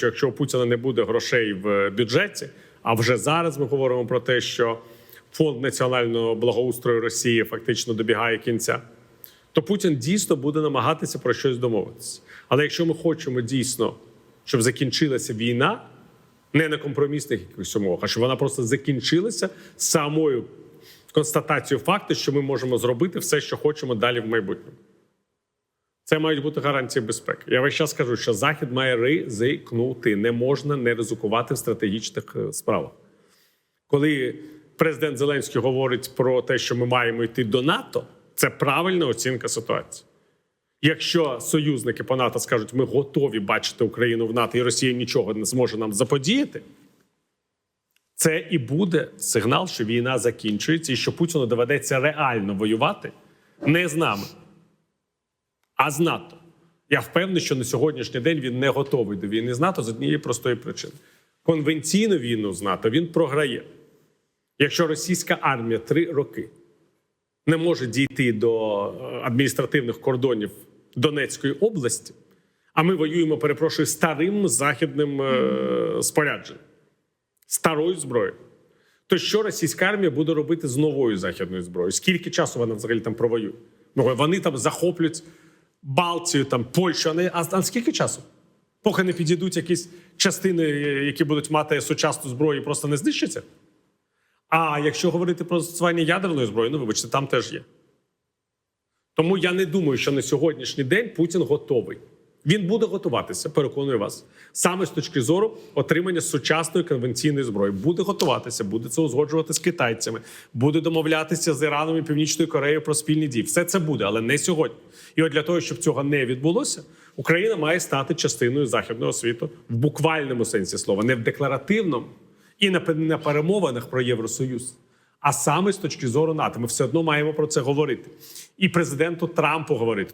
що якщо у Путіна не буде грошей в бюджеті, а вже зараз ми говоримо про те, що фонд національного благоустрою Росії фактично добігає кінця, то Путін дійсно буде намагатися про щось домовитися. Але якщо ми хочемо дійсно, щоб закінчилася війна, не на компромісних якихось умовах, а щоб вона просто закінчилася самою констатацією факту, що ми можемо зробити все, що хочемо далі в майбутньому. Це мають бути гарантії безпеки. Я весь час кажу, що Захід має ризикнути. Не можна не ризикувати в стратегічних е, справах. Коли президент Зеленський говорить про те, що ми маємо йти до НАТО, це правильна оцінка ситуації. Якщо союзники по НАТО скажуть, ми готові бачити Україну в НАТО, і Росія нічого не зможе нам заподіяти, це і буде сигнал, що війна закінчується, і що Путіну доведеться реально воювати не з нами, а з НАТО. Я впевнений, що на сьогоднішній день він не готовий до війни з НАТО з однієї простої причини. Конвенційну війну з НАТО він програє. Якщо російська армія три роки не може дійти до е, адміністративних кордонів Донецької області, а ми воюємо, перепрошую, старим західним е, спорядженням, старою зброєю. То що російська армія буде робити з новою західною зброєю? Скільки часу вона взагалі там провоює? Ну, вони там захоплюють Балтію, там Польщу. А, не- а, скільки часу? Поки не підійдуть якісь частини, е, які будуть мати сучасну зброю, просто не знищаться? А якщо говорити про застосування ядерної зброї, ну вибачте, там теж є. Тому я не думаю, що на сьогоднішній день Путін готовий. Він буде готуватися, переконую вас, саме з точки зору отримання сучасної конвенційної зброї. Буде готуватися, буде це узгоджувати з китайцями, буде домовлятися з Іраном і Північною Кореєю про спільні дії. Все це буде, але не сьогодні. І от для того, щоб цього не відбулося, Україна має стати частиною західного світу в буквальному сенсі слова, не в декларативному і на, на перемовинах про Євросоюз. А саме з точки зору НАТО, ми все одно маємо про це говорити, і президенту Трампу говорити.